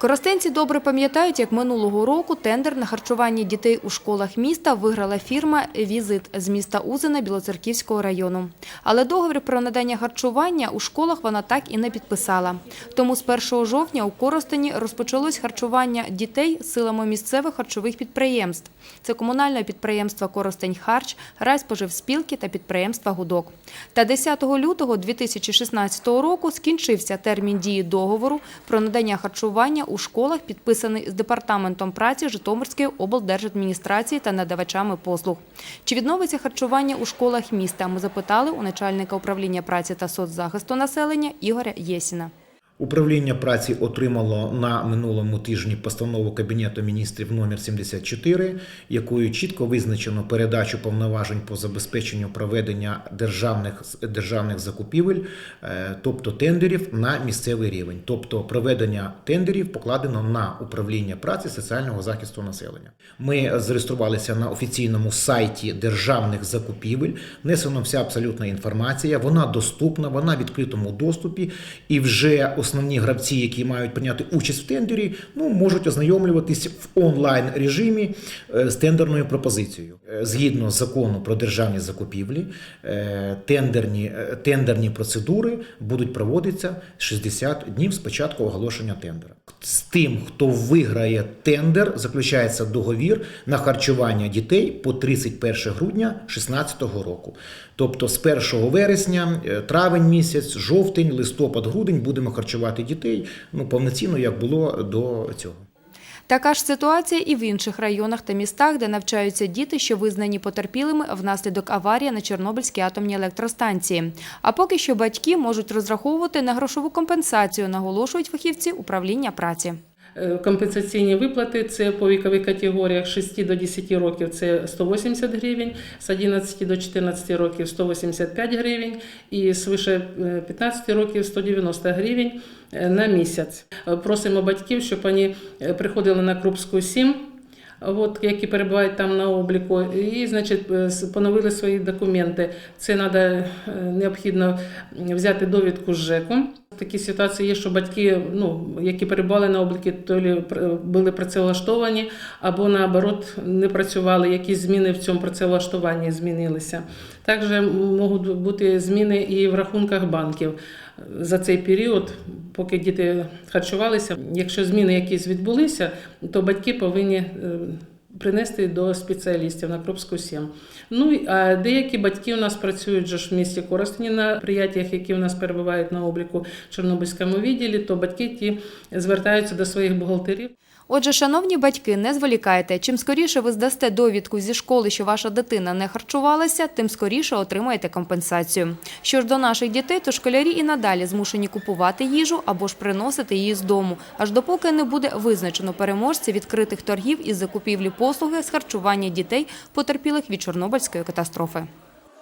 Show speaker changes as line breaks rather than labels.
Коростенці добре пам'ятають, як минулого року тендер на харчування дітей у школах міста виграла фірма «Візит» з міста Узина Білоцерківського району. Але договір про надання харчування у школах вона так і не підписала. Тому з 1 жовтня у Коростені розпочалось харчування дітей силами місцевих харчових підприємств. Це комунальне підприємство «Коростень Харч», райспоживспілки та підприємства «Гудок». Та 10 лютого 2016 року скінчився термін дії договору про надання харчування у школах, підписаний з Департаментом праці Житомирської облдержадміністрації та надавачами послуг. Чи відновиться харчування у школах міста? Ми запитали у начальника управління праці та соцзахисту населення Ігоря Єсіна.
Управління праці отримало на минулому тижні постанову Кабінету міністрів номер 74, якою чітко визначено передачу повноважень по забезпеченню проведення державних державних закупівель, е, тобто тендерів на місцевий рівень. Тобто проведення тендерів покладено на управління праці соціального захисту населення. Ми зареєструвалися на офіційному сайті державних закупівель. Внесена вся абсолютна інформація. Вона доступна, вона в відкритому доступі, і вже основні гравці, які мають прийняти участь в тендері, ну можуть ознайомлюватись в онлайн режимі е, з тендерною пропозицією. Згідно Згідно закону про державні закупівлі, е, тендерні, е, тендерні процедури будуть проводитися 60 днів з початку оголошення тендера. З тим, хто виграє тендер, заключається договір на харчування дітей по 31 грудня 2016 року. Тобто з 1 вересня, е, травень місяць, жовтень, листопад, грудень будемо харчувати дітей ну повноцінно, як було до цього.
Така ж ситуація і в інших районах та містах, де навчаються діти, що визнані потерпілими внаслідок аварії на Чорнобильській атомній електростанції. А поки що батьки можуть розраховувати на грошову компенсацію, наголошують фахівці управління праці.
Е, Компенсаційні виплати це по вікових категоріях з 6 до 10 років це 180 гривень, з 11 до 14 років 185 гривень і свише е, 15 років 190 гривень е, на місяць. Е, Просимо батьків, щоб вони е, приходили на Крупську 7, От, які перебувають там на обліку, і значить е, поновили свої документи. Це треба необхідно взяти довідку з ЖЕКу. Такі ситуації є, що батьки, ну які перебували на обліки, то були працевлаштовані, або наоборот не працювали. Якісь зміни в цьому працевлаштуванні змінилися. Також можуть бути зміни і в рахунках банків за цей період, поки діти харчувалися. Якщо зміни якісь відбулися, то батьки повинні е, принести до спеціалістів на Кропську 7. Ну а деякі батьки у нас працюють ж в місті Коростені на прияттях, які у нас перебувають на обліку в Чорнобильському відділі, то батьки ті звертаються до своїх бухгалтерів.
Отже, шановні батьки, не зволікайте. Чим скоріше ви здасте довідку зі школи, що ваша дитина не харчувалася, тим скоріше отримаєте компенсацію. Що ж до наших дітей, то школярі і надалі змушені купувати їжу або ж приносити її з дому, аж допоки не буде визначено переможця відкритих торгів із закупівлі послуги з харчування дітей, потерпілих від Чорнобильської катастрофи.